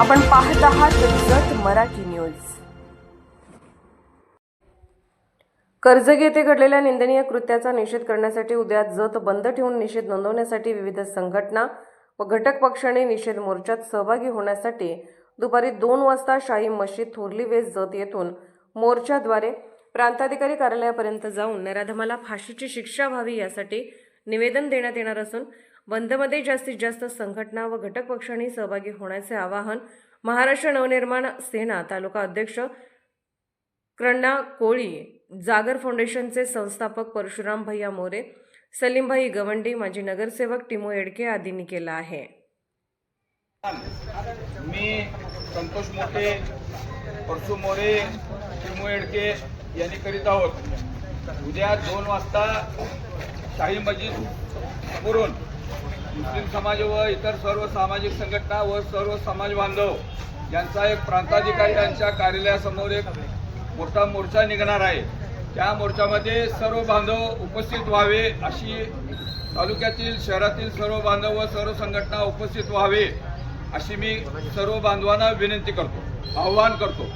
आपण पाहत आहात जत मराठी न्यूज. कर्ज येथे घडलेल्या निंदनीय कृत्याचा निषेध करण्यासाठी उद्या जत बंद ठेवून निषेध नोंदवण्यासाठी विविध संघटना व घटक पक्षाने निषेध मोर्चात सहभागी होण्यासाठी दुपारी दोन वाजता शाही मशीद थोरली वेस जत येथून मोर्चाद्वारे प्रांताधिकारी कार्यालयापर्यंत जाऊन नराधमाला फाशीची शिक्षा व्हावी यासाठी निवेदन देण्यात येणार असून बंदमध्ये जास्तीत जास्त संघटना व घटक पक्षांनी सहभागी होण्याचे आवाहन महाराष्ट्र नवनिर्माण सेना तालुका अध्यक्ष क्रण्णा कोळी जागर फाउंडेशनचे संस्थापक परशुराम भैया मोरे सलीमभाई गवंडी माजी नगरसेवक टिमो येडके आदींनी केला आहे. मी संतोष मोठे परशु मोरे टिमो येडके यांनी करीत आहोत. उद्या दोन वाजता शाही मस्जिद मुस्लिम समाज व इतर सर्व सामाजिक संघटना व सर्व समाज बांधव यांचा एक प्रांताधिकारी यांच्या कार्यालयासमोर एक मोठा मोर्चा निघणार आहे. त्या मोर्चामध्ये सर्व बांधव उपस्थित व्हावे अशी तालुक्यातील शहरातील सर्व बांधव व सर्व संघटना उपस्थित व्हावे अशी मी सर्व बांधवांना विनंती करतो आव्हान करतो.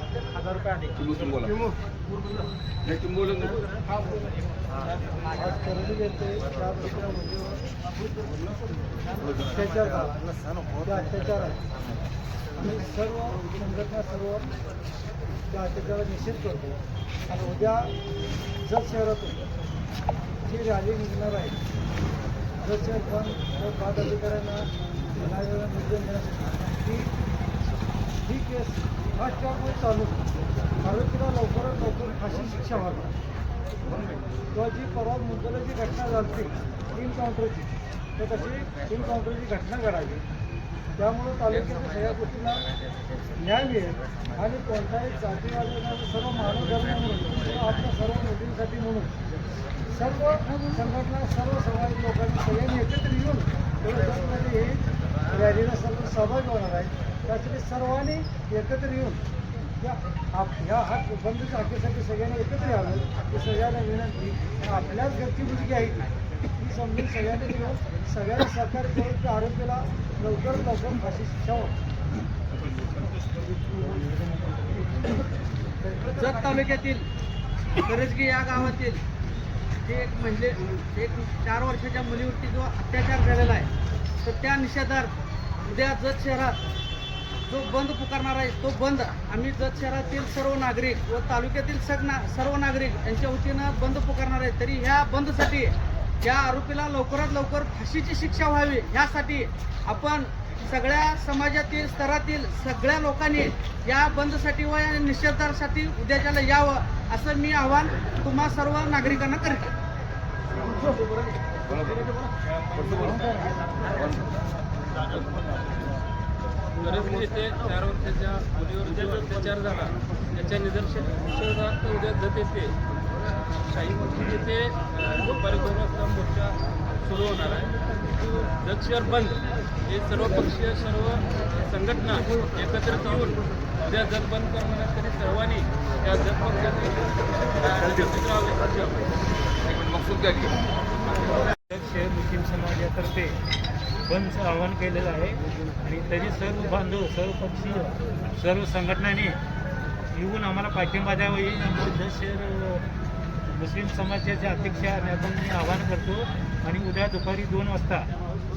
चिमू तुम्ही बोला. नाही तुम्ही बोलून नको. अत्याचार झाला. ते अत्याचार आहे आम्ही सर्व संघटना सर्व त्या अत्याचाराचा निषेध करतो. आणि उद्या जत शहरातून जी रॅली निघणार आहे जत शहर पण पाच अधिकाऱ्यांना निर्देश देण्यासाठी ही ही केस फास्ट ट्रॅकमध्ये चालू. आरोपीला लवकरात लवकर फाशी शिक्षा व्हावी. किंवा जी परवा मुंबईला जी घटना झाली इनकाउंटरची तर तशी इनकाउंटरची घटना घडावी. त्यामुळं तालुक्याच्या सगळ्या गोष्टीला न्याय मिळेल आणि कोणताही जातीवादी सर्व मानव धर्म म्हणून किंवा आपल्या सर्व मुलींसाठी म्हणून सर्व संघटना सर्व समाज लोकांनी सगळ्यांनी एकत्र येऊन हे रॅलीला सर्व सहभागी होणार आहे. त्यासाठी सर्वांनी एकत्र येऊन या आप ह्या हात बंदच्या हक्कीसाठी सगळ्यांनी एकत्र यावं. ही सगळ्यांना विनंती. आपल्याच घरची मुलगी आहे ही समजून सगळ्यांनी घेऊन सगळ्यांनी सहकार्य करून त्या आरोग्याला लवकर लवकर फाशी शिक्षा जत तालुक्यातील करजगी या गावातील जे एक म्हणजे एक चार वर्षाच्या मुलीवरती जो अत्याचार झालेला आहे तर त्या निषेधार्थ उद्या जत शहरात जो बंद पुकारणार आहे तो बंद. आम्ही जत शहरातील सर्व नागरिक व तालुक्यातील सगना सर्व नागरिक यांच्या वतीनं बंद पुकारणार आहे. तरी ह्या बंदसाठी या आरोपीला लवकरात लवकर फाशीची शिक्षा व्हावी ह्यासाठी आपण सगळ्या समाजातील स्तरातील सगळ्या लोकांनी या बंदसाठी व या निषेधासाठी उद्याच्याला यावं असं मी आवाहन तुम्हा सर्व नागरिकांना करते परसू बोला. गरज येथे चार वर्षाच्या मुलीवर जो अत्याचार झाला. त्याच्या निदर्शनार्थ उद्या जत येथे शाही मस्जिद येथे दुपारी दोन वाजता मोर्चा सुरू होणार आहे. शहर बंद. हे सर्व पक्षीय सर्व संघटना एकत्रित येऊन उद्या जत बंद करण्यासाठी सर्वांनी त्या जत पक्षाचे मुस्लिम समाजातर्फे बंदचं आवाहन केलेलं आहे. आणि तरी सर्व बांधव सर्व पक्षीय सर्व संघटनांनी येऊन आम्हाला पाठिंबा द्यावा येईल आम्हाला शहर मुस्लिम समाजाचे अध्यक्ष आणि आपण मी आवाहन करतो. आणि उद्या दुपारी दोन वाजता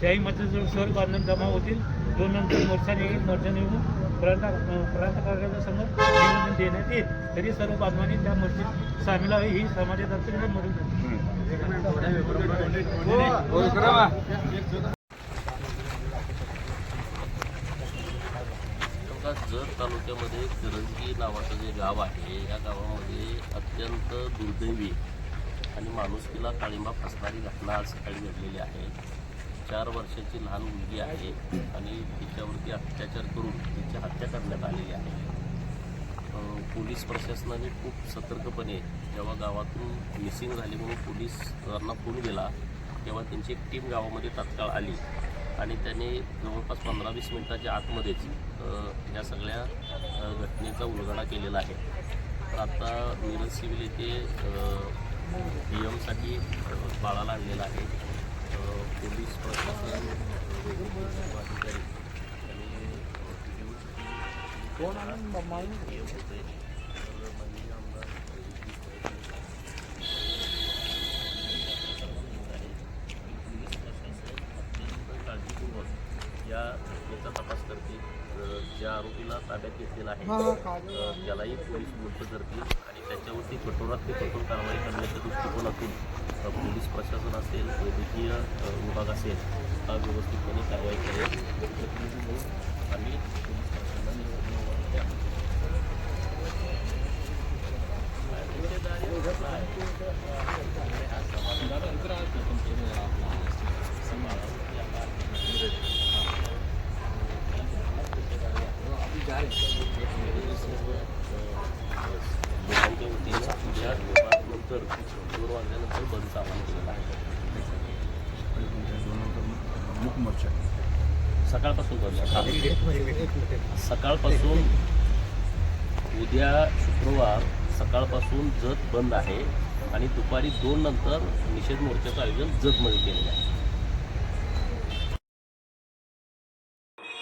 शाही मतजवळ सर्व बांधव जमा होतील. दोन नंतर मोर्चा निघेल मोर्चा निघून प्रांत प्रांत कार्यालयासमोर निवेदन देण्यात येईल. तरी सर्व बांधवांनी त्या मोर्चेत सामील व्हावे ही समाजातर्फे मदत हो, करा बा. समजा जत तालुक्यामध्ये करंजी नावाचं जे गाव आहे या गावामध्ये अत्यंत दुर्दैवी आणि माणुसकीला काळिंबा फसणारी घटना आज सकाळी घडलेली आहे. चार वर्षाची लहान मुलगी आहे आणि तिच्यावरती अत्याचार करून तिची हत्या करण्यात आलेली आहे. पोलीस प्रशासनाने खूप सतर्कपणे जेव्हा गावातून मिसिंग झाली म्हणून पोलिसांना फोन गेला तेव्हा त्यांची एक टीम गावामध्ये तात्काळ आली. आणि त्याने जवळपास पंधरा वीस मिनिटाच्या आतमध्येच या सगळ्या घटनेचा उलगडा केलेला आहे. तर आता मिरज सिव्हिल येथे पी एमसाठी बाळाला आणलेला आहे. पोलीस प्रशासन अधिकारी यांनी घटनेचा तपास करतील ज्या आरोपीला ताब्यात घेतलेला आहे त्यालाही पोलीस मुक्त करतील आणि त्याच्यावरती कठोरात ते कठोर कारवाई करण्याच्या दृष्टिकोनातून पोलीस प्रशासन असेल वैद्यकीय विभाग असेल हा व्यवस्थितपणे कारवाई करेल. आणि पोलीस प्रशासनाने लोकांच्या वतीनं उद्या नंतर दोन वाजल्यानंतर बंदचं आवाहन केलेलं आहे सकाळपासून बंद सकाळपासून उद्या शुक्रवार सकाळपासून जत बंद आहे आणि दुपारी दोन नंतर निषेध मोर्चाचं आयोजन जतमध्ये केलेलं आहे.